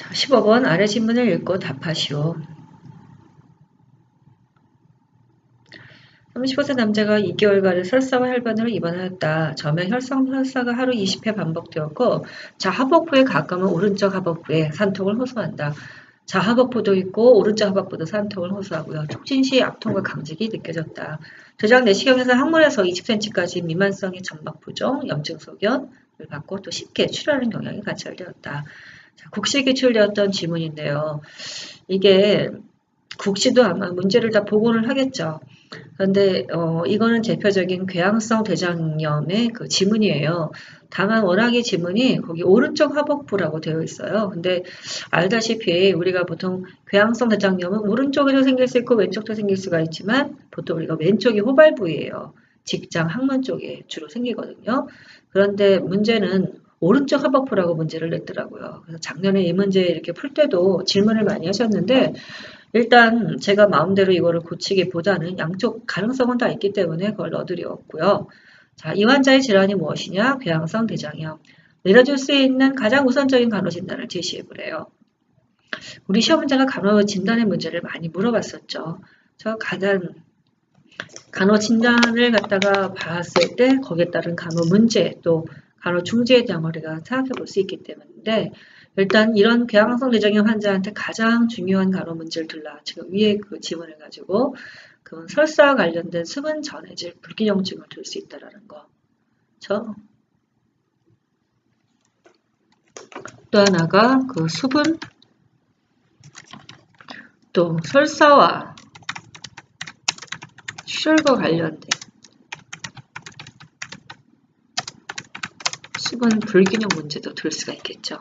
자, 15번 아래 질문을 읽고 답하시오. 35세 남자가 2개월간의 설사와 혈변으로 입원하였다. 저명 혈성 설사가 하루 20회 반복되었고 자하복부에 가까운 오른쪽 하복부에 산통을 호소한다. 자하복부도 있고 오른쪽 하복부도 산통을 호소하고요. 촉진 시 악통과 강직이 느껴졌다. 저장 내시경에서 항문에서 20cm까지 미만성의 점막 부종, 염증 소견을 받고 또 쉽게 출혈하는 경향이 관찰되었다. 자, 국시 기출되었던 지문인데요. 이게 국시도 아마 문제를 다 보고를 하겠죠. 그런데 어, 이거는 대표적인 궤양성 대장염의 그 지문이에요. 다만 워낙에 지문이 거기 오른쪽 하복부라고 되어 있어요. 근데 알다시피 우리가 보통 궤양성 대장염은 오른쪽에도 생길 수 있고 왼쪽도 생길 수가 있지만 보통 우리가 왼쪽이 호발 부위예요. 직장 항문 쪽에 주로 생기거든요. 그런데 문제는 오른쪽 하복부라고 문제를 냈더라고요. 그래서 작년에 이 문제 이렇게 풀 때도 질문을 많이 하셨는데 일단 제가 마음대로 이거를 고치기보다는 양쪽 가능성은 다 있기 때문에 그걸 넣어드렸고요. 자, 이 환자의 질환이 무엇이냐? 궤양성 대장염. 내려줄 수 있는 가장 우선적인 간호 진단을 제시해보래요. 우리 시험 문제가 간호 진단의 문제를 많이 물어봤었죠. 저 가장 간호 진단을 갖다가 봤을 때 거기에 따른 간호 문제 또 중지에 대한 우리가 생각해 볼 수 있기 때문인데 일단 이런 궤양성 대장염 환자한테 가장 중요한 간호 문제를 둘라 지금 위에 그 지문을 가지고 그 설사와 관련된 수분 전해질 불균형증을 둘수 있다라는 거. 그렇죠? 또 하나가 그 수분 또 설사와 출혈과 관련된 수분 불균형 문제도 둘 수가 있겠죠.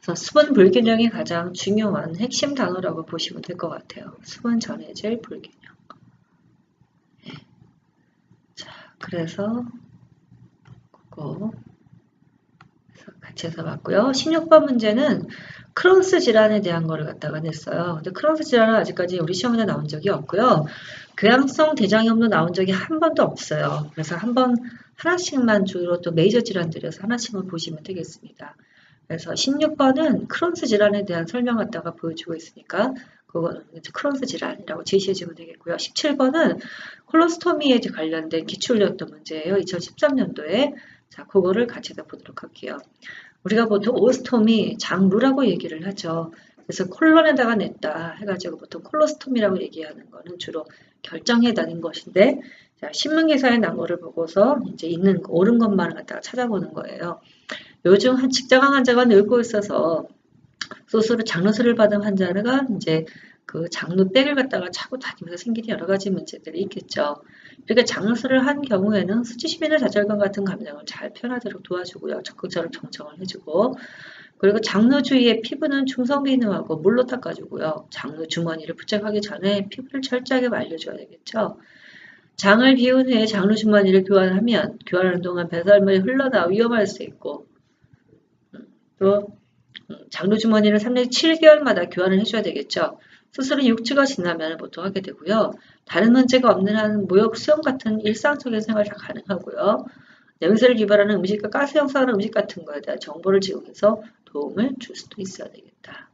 그래서 수분 불균형이 가장 중요한 핵심 단어라고 보시면 될 것 같아요. 수분 전해질 불균형. 네. 자, 그래서 그거 같이 해서 봤고요. 16번 문제는 크론스 질환에 대한 거를 갖다가 냈어요. 근데 크론스 질환은 아직까지 우리 시험에 나온 적이 없고요. 교양성 대장염도 나온 적이 한 번도 없어요. 그래서 한번 하나씩만 주로 또 메이저 질환들에서 하나씩만 보시면 되겠습니다. 그래서 16번은 크론스 질환에 대한 설명 갖다가 보여주고 있으니까 그거는 크론스 질환이라고 제시해 주면 되겠고요. 17번은 콜로스토미에 관련된 기출이었던 문제예요. 2013년도에 자, 그거를 같이 다 보도록 할게요. 우리가 보통 오스톰이 장루라고 얘기를 하죠. 그래서 콜론에다가 냈다 해가지고 보통 콜로스톰이라고 얘기하는 거는 주로 결정해 다닌 것인데 자, 신문 기사의 나무를 보고서 이제 있는 옳은 것만 갖다가 찾아보는 거예요. 요즘 한 직장암 환자가 늘고 있어서 소수로 장루술을 받은 환자가 이제 그 장루백을 갖다가 차고 다니면서 생기는 여러 가지 문제들이 있겠죠. 그러니까 장루술을 한 경우에는 수치심이나 좌절감 같은 감정을 잘 표현하도록 도와주고요. 적극적으로 정정을 해주고 그리고 장루 주위의 피부는 중성비누하고 물로 닦아주고요. 장루 주머니를 부착하기 전에 피부를 철저하게 말려줘야 되겠죠. 장을 비운 후에 장루 주머니를 교환하면 교환하는 동안 배설물이 흘러나 위험할 수 있고 또 음, 장루 주머니를 3년 7개월마다 교환을 해줘야 되겠죠. 수술은 6주가 지나면 보통 하게 되고요. 다른 문제가 없는 한 모욕, 수영 같은 일상적인 생활 다 가능하고요. 냄새를 유발하는 음식과 가스 형성하는 음식 같은 거에 대한 정보를 제공해서 도움을 줄 수도 있어야 되겠다.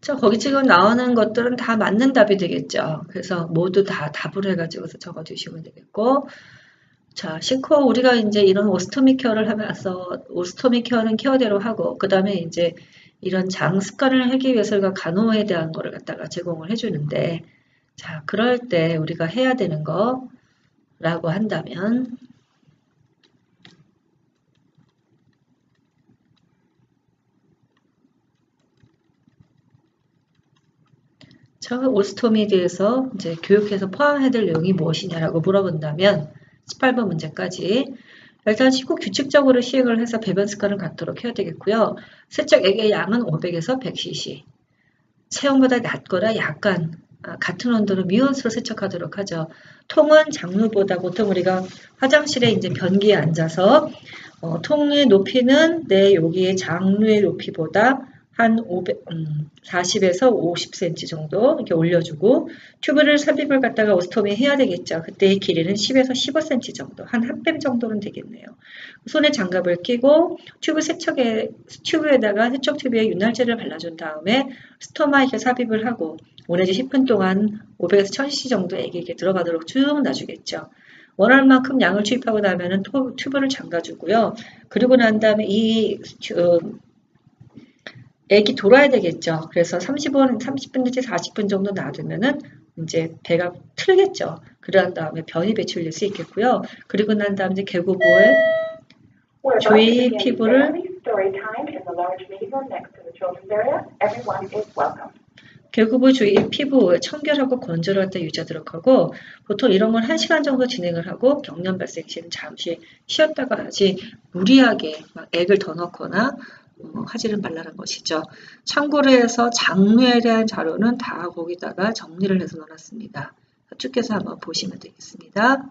자, 거기 지금 나오는 것들은 다 맞는 답이 되겠죠. 그래서 모두 다 답을 해가지고서 적어주시면 되겠고, 자, 시코 우리가 이제 이런 오스토미 케어를 하면서 오스토미 케어는 케어대로 하고, 그 다음에 이제 이런 장 습관을 하기 위해서 간호에 대한 거를 갖다가 제공을 해주는데, 자, 그럴 때 우리가 해야 되는 거라고 한다면, 저 오스톰에 대해서 이제 교육해서 포함해야 될 내용이 무엇이냐라고 물어본다면 18번 문제까지 일단 쉽고 규칙적으로 시행을 해서 배변 습관을 갖도록 해야 되겠고요. 세척 액의 양은 500에서 100cc. 체온보다 낮거나 약간 아, 같은 온도로 미온수로 세척하도록 하죠. 통은 장르보다 보통 우리가 화장실에 이제 변기에 앉아서 어, 통의 높이는 내 여기의 장르의 높이보다 한 500, 음, 40에서 50cm 정도 이렇게 올려주고 튜브를 삽입을 갖다가 오스톰에 해야 되겠죠. 그때의 길이는 10에서 15cm 정도, 한한뺨 정도는 되겠네요. 손에 장갑을 끼고 튜브 세척에 튜브에다가 세척 튜브에 윤활제를 발라준 다음에 스토마 이렇게 삽입을 하고 5내지 10분 동안 500에서 1000cc 정도 액이 들어가도록 쭉 놔주겠죠. 원하는 만큼 양을 투입하고 나면은 튜브를 잠가주고요. 그리고 난 다음에 이 어, 액이 돌아야 되겠죠. 그래서 30분, 30분 내지 40분 정도 놔두면은 이제 배가 틀겠죠. 그런 다음에 변이 배출될 수 있겠고요. 그리고 난 다음에 이제 개구보에 주위 피부를 결국은 주위 피부 청결하고 건조하게 유지하도록 하고 보통 이런 건 1시간 정도 진행을 하고 경련 발생 시는 잠시 쉬었다가 하지 무리하게 막 액을 더 넣거나 어, 하지는 말라는 것이죠. 참고로 해서 장르에 대한 자료는 다 거기다가 정리를 해서 넣어놨습니다. 쭉 해서 한번 보시면 되겠습니다.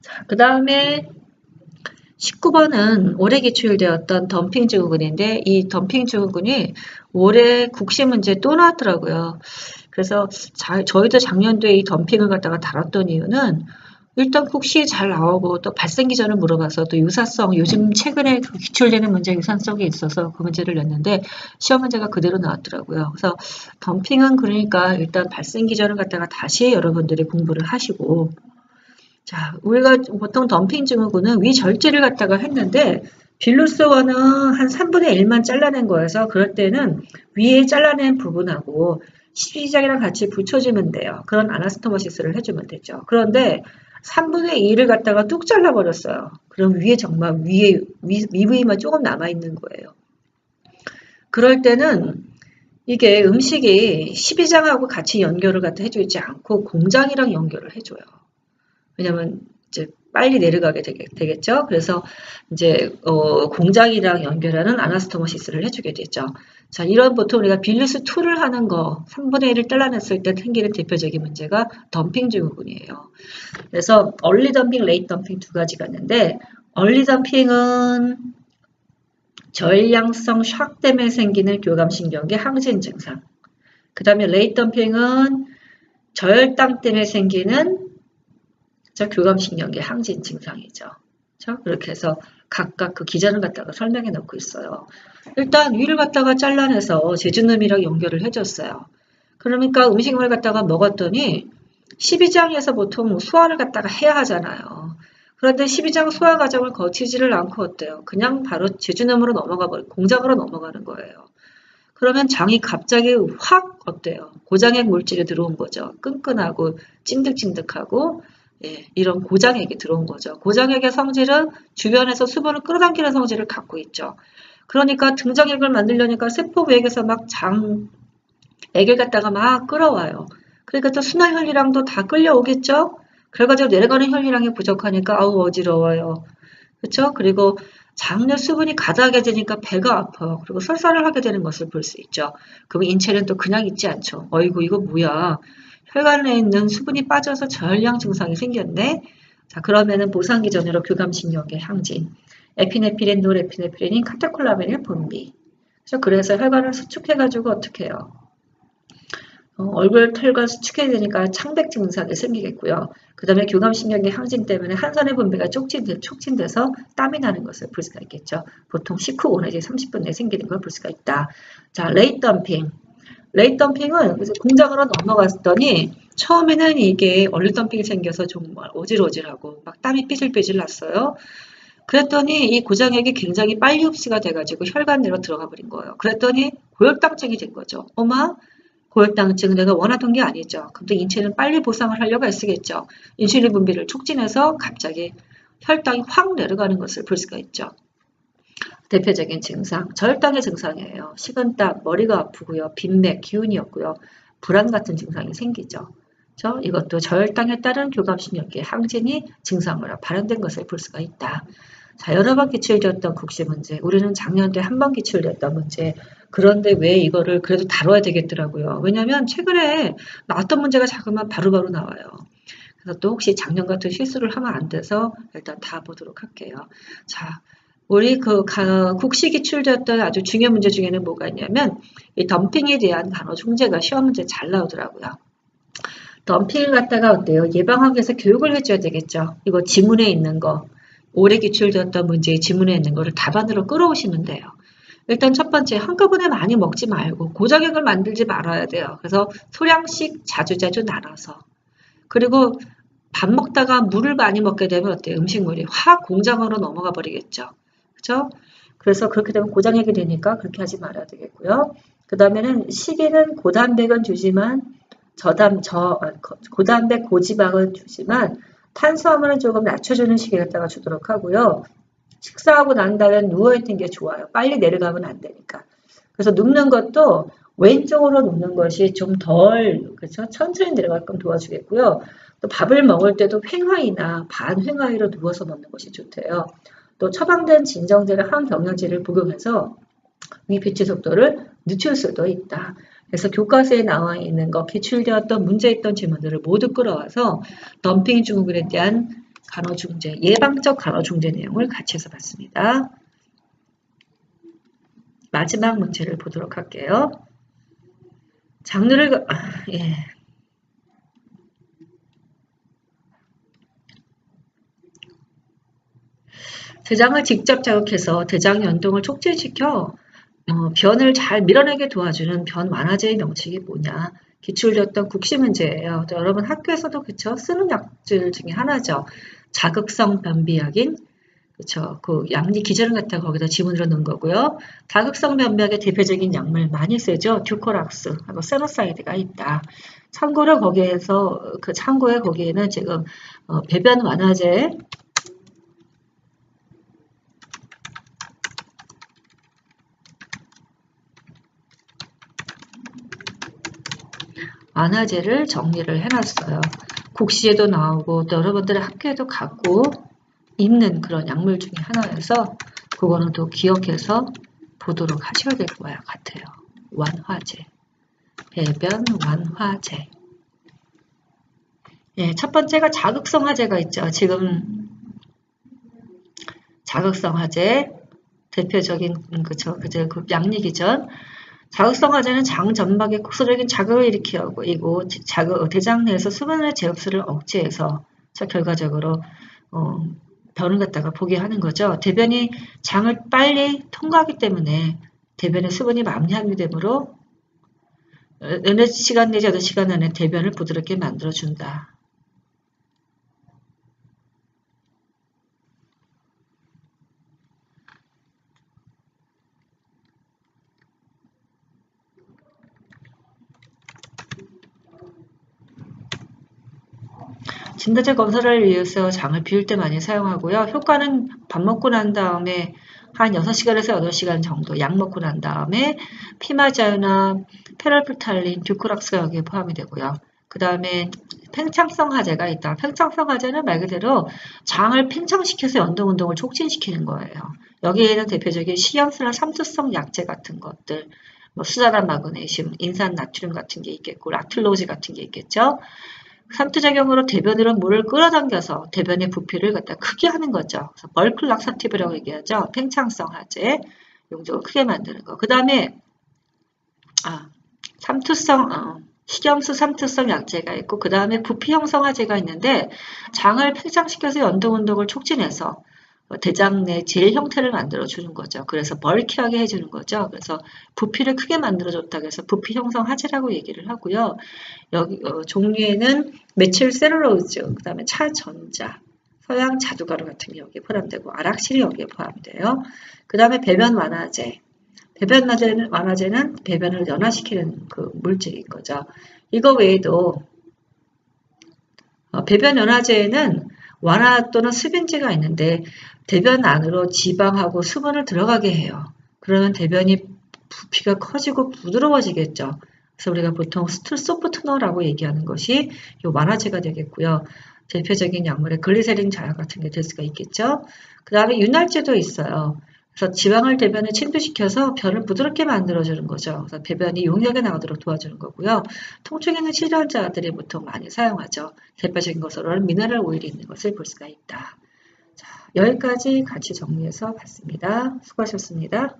자, 그 다음에 19번은 올해 기출되었던 덤핑 증후군인데 이 덤핑 증후군이 올해 국시 문제 또 나왔더라고요. 그래서 자, 저희도 작년도에 이 덤핑을 갖다가 다뤘던 이유는 일단 국시 잘 나오고 또 발생 기 전을 물어봐서 또 유사성 요즘 최근에 그 기출되는 문제 유사성이 있어서 그 문제를 냈는데 시험 문제가 그대로 나왔더라고요. 그래서 덤핑은 그러니까 일단 발생 기 전을 갖다가 다시 여러분들이 공부를 하시고 자, 우리가 보통 덤핑 증후군은 위 절제를 갖다가 했는데 빌루스원은 한 3분의 1만 잘라낸 거여서 그럴 때는 위에 잘라낸 부분하고 시비장이랑 같이 붙여주면 돼요. 그런 아나스토모시스를 해주면 되죠. 그런데 3분의 2를 갖다가 뚝 잘라버렸어요. 그럼 위에 정말 위에 위, 미부위만 조금 남아있는 거예요. 그럴 때는 이게 음식이 12장하고 같이 연결을 갖다 해주지 않고 공장이랑 연결을 해줘요. 왜냐면 이제 빨리 내려가게 되겠, 죠 그래서 이제 어, 공장이랑 연결하는 아나스토모시스를 해주게 되죠. 자, 이런 보통 우리가 빌리스 2를 하는 거 3분의 1을 잘라냈을 때 생기는 대표적인 문제가 덤핑 증후군이에요. 그래서 얼리 덤핑, 레이트 덤핑 두 가지가 있는데 얼리 덤핑은 저일량성 샥 때문에 생기는 교감신경계 항진 증상. 그 다음에 레이트 덤핑은 저혈당 때문에 생기는 자, 교감신경계 항진 증상이죠. 자, 그렇게 해서 각각 그 기전을 갖다가 설명해 놓고 있어요. 일단 위를 갖다가 잘라내서 제주놈이랑 연결을 해줬어요. 그러니까 음식물 갖다가 먹었더니 12장에서 보통 소화를 갖다가 해야 하잖아요. 그런데 12장 소화 과정을 거치지를 않고 어때요? 그냥 바로 제주놈으로 넘어가 버리 공장으로 넘어가는 거예요. 그러면 장이 갑자기 확 어때요? 고장액 물질이 들어온 거죠. 끈끈하고 찐득찐득하고 예, 이런 고장액이 들어온 거죠. 고장액의 성질은 주변에서 수분을 끌어당기는 성질을 갖고 있죠. 그러니까 등장액을 만들려니까 세포부액에서 막 장, 액을 갖다가 막 끌어와요. 그러니까 또 순환 혈이랑도 다 끌려오겠죠? 결과적으로 내려가는 혈이랑이 부족하니까 아우 어지러워요. 그렇죠? 그리고 장내 수분이 가다하게 되니까 배가 아파요. 그리고 설사를 하게 되는 것을 볼 수 있죠. 그럼 인체는 또 그냥 있지 않죠. 어이구 이거 뭐야. 혈관에 있는 수분이 빠져서 저혈량 증상이 생겼네. 자, 그러면은 보상기 전으로 교감신경계 항진, 에피네피린, 노레피네피린인 카테콜라멘을 분비. 그래서 그래서 혈관을 수축해가지고 어떻게 해요? 어, 얼굴 털과 수축해야 되니까 창백 증상이 생기겠고요. 그 다음에 교감신경계 항진 때문에 한선의 분비가 촉진돼, 촉진돼서 땀이 나는 것을 볼 수가 있겠죠. 보통 식후 5 내지 30분 내에 생기는 걸 볼 수가 있다. 자, 레이트 덤핑. 레이트 덤핑은 그래서 공장으로 넘어갔더니 처음에는 이게 얼리 덤핑이 생겨서 정말 오질오질하고 막 땀이 삐질삐질 났어요. 그랬더니 이 고장액이 굉장히 빨리 흡수가 돼가지고 혈관 내로 들어가 버린 거예요. 그랬더니 고혈당증이 된 거죠. 어마 고혈당증 내가 원하던 게 아니죠. 근데 인체는 빨리 보상을 하려고 애쓰겠죠. 인슐린 분비를 촉진해서 갑자기 혈당이 확 내려가는 것을 볼 수가 있죠. 대표적인 증상, 저혈당의 증상이에요. 식은땀, 머리가 아프고요. 빈맥, 기운이 없고요. 불안 같은 증상이 생기죠. 저 이것도 저혈당에 따른 교감신경계 항진이 증상으로 발현된 것을 볼 수가 있다. 자, 여러 번 기출되었던 국시 문제, 우리는 작년에 한 번 기출됐던 문제, 그런데 왜 이거를 그래도 다뤄야 되겠더라고요. 왜냐하면 최근에 나왔던 문제가 자꾸만 바로바로 나와요. 그래서 또 혹시 작년 같은 실수를 하면 안 돼서 일단 다 보도록 할게요. 자, 우리 그 가- 국시 기출되었던 아주 중요한 문제 중에는 뭐가 있냐면 이 덤핑에 대한 단어 총재가 시험 문제 잘 나오더라고요. 덤핑을 갖다가 어때요? 예방하기 위해서 교육을 해줘야 되겠죠. 이거 지문에 있는 거, 올해 기출되었던 문제의 지문에 있는 거를 답안으로 끌어오시면 돼요. 일단 첫 번째, 한꺼번에 많이 먹지 말고 고정액을 만들지 말아야 돼요. 그래서 소량씩 자주자주 나눠서. 그리고 밥 먹다가 물을 많이 먹게 되면 어때요? 음식물이 화학 공장으로 넘어가 버리겠죠. 그죠? 그래서 그렇게 되면 고장액이 되니까 그렇게 하지 말아야 되겠고요. 그 다음에는 시계는 고단백은 주지만 저담, 저, 아, 거- 고단백, 고지방은 주지만 탄수화물은 조금 낮춰주는 시계 갖다가 주도록 하고요. 식사하고 난 다음에 누워있는 게 좋아요. 빨리 내려가면 안 되니까. 그래서 눕는 것도 왼쪽으로 눕는 것이 좀 덜, 그렇죠? 천천히 내려가게끔 도와주겠고요. 또 밥을 먹을 때도 횡화이나 반횡화이로 누워서 먹는 것이 좋대요. 또 처방된 진정제를 항 경련제를 복용해서 위 배치 속도를 늦출 수도 있다. 그래서 교과서에 나와 있는 거, 기출되었던 문제 있던 질문들을 모두 끌어와서 덤핑 증후군에 대한 간호중재, 예방적 간호중재 내용을 같이 해서 봤습니다. 마지막 문제를 보도록 할게요. 장르를, 가- 아, 예. 대장을 직접 자극해서 대장 연동을 촉진시켜 어, 변을 잘 밀어내게 도와주는 변 완화제의 명칭이 뭐냐? 기출되었던 국시 문제예요. 또 여러분 학교에서도 그쵸 쓰는 약들 중에 하나죠. 자극성 변비약인 그쵸 그 기전을 갖다 가 거기다 지문으로 넣은 거고요. 자극성 변비약의 대표적인 약물 많이 쓰죠. 듀코락스 하고 세노사이드가 있다. 참고로 거기에서 그 참고에 거기에는 지금 어, 배변 완화제 완화제를 정리를 해놨어요. 국시에도 나오고 또 여러분들의 학교에도 갖고 있는 그런 약물 중에 하나여서 그거는 또 기억해서 보도록 하셔야 될 거야 같아요. 완화제, 배변 완화제. 예, 첫 번째가 자극성 화제가 있죠. 지금 자극성 화제 대표적인 음, 그쵸 그저 그 양리기 전 자극성 화제는 장 점막에 국소적인 자극을 일으키고 자극 대장 내에서 수분의 재흡수를 억제해서 자 결과적으로 어, 변을 갖다가 보게 하는 거죠. 대변이 장을 빨리 통과하기 때문에 대변의 수분이 많이 함유되므로 어느 시간 내지 어느 시간 안에 대변을 부드럽게 만들어준다. 진단제 검사를 위해서 장을 비울 때 많이 사용하고요. 효과는 밥 먹고 난 다음에 한 6시간에서 8시간 정도 약 먹고 난 다음에 피마자유나 페럴프탈린, 듀크락스가 여기에 포함이 되고요. 그 다음에 팽창성 하제가 있다. 팽창성 하제는 말 그대로 장을 팽창시켜서 연동운동을 촉진시키는 거예요. 여기에는 대표적인 식염수나 삼투성 약제 같은 것들, 뭐 수자단 마그네슘, 인산 나트륨 같은 게 있겠고, 라툴로즈 같은 게 있겠죠. 삼투작용으로 대변으로 물을 끌어당겨서 대변의 부피를 갖다 크게 하는 거죠. 그래서 벌클 락사티브라고 얘기하죠. 팽창성 하제 용적을 크게 만드는 거. 그 다음에 아 삼투성 어, 식염수 삼투성 약제가 있고 그 다음에 부피 형성 하제가 있는데 장을 팽창시켜서 연동 운동을 촉진해서 대장 내젤 형태를 만들어 주는 거죠. 그래서 벌키하게 해주는 거죠. 그래서 부피를 크게 만들어 줬다고 해서 부피 형성 하제라고 얘기를 하고요. 여기 어, 종류에는 메칠 셀룰로즈, 그다음에 차전자, 서양 자두가루 같은 게 여기에 포함되고 아락실이 여기에 포함돼요. 그다음에 배변 완화제. 배변 완화제는 배변을 연화시키는 그 물질인 거죠. 이거 외에도 어, 배변 연화제에는 완화 또는 수변제가 있는데 대변 안으로 지방하고 수분을 들어가게 해요. 그러면 대변이 부피가 커지고 부드러워지겠죠. 그래서 우리가 보통 스툴 소프트너라고 얘기하는 것이 이 완화제가 되겠고요. 대표적인 약물의 글리세린 자약 같은 게 될 수가 있겠죠. 그 다음에 윤활제도 있어요. 그래서 지방을 대변에 침투시켜서 변을 부드럽게 만들어주는 거죠. 그래서 배변이 용이하게 나오도록 도와주는 거고요. 통증 있는 치료환자들이 보통 많이 사용하죠. 대표적인 것으로는 미네랄 오일이 있는 것을 볼 수가 있다. 자, 여기까지 같이 정리해서 봤습니다. 수고하셨습니다.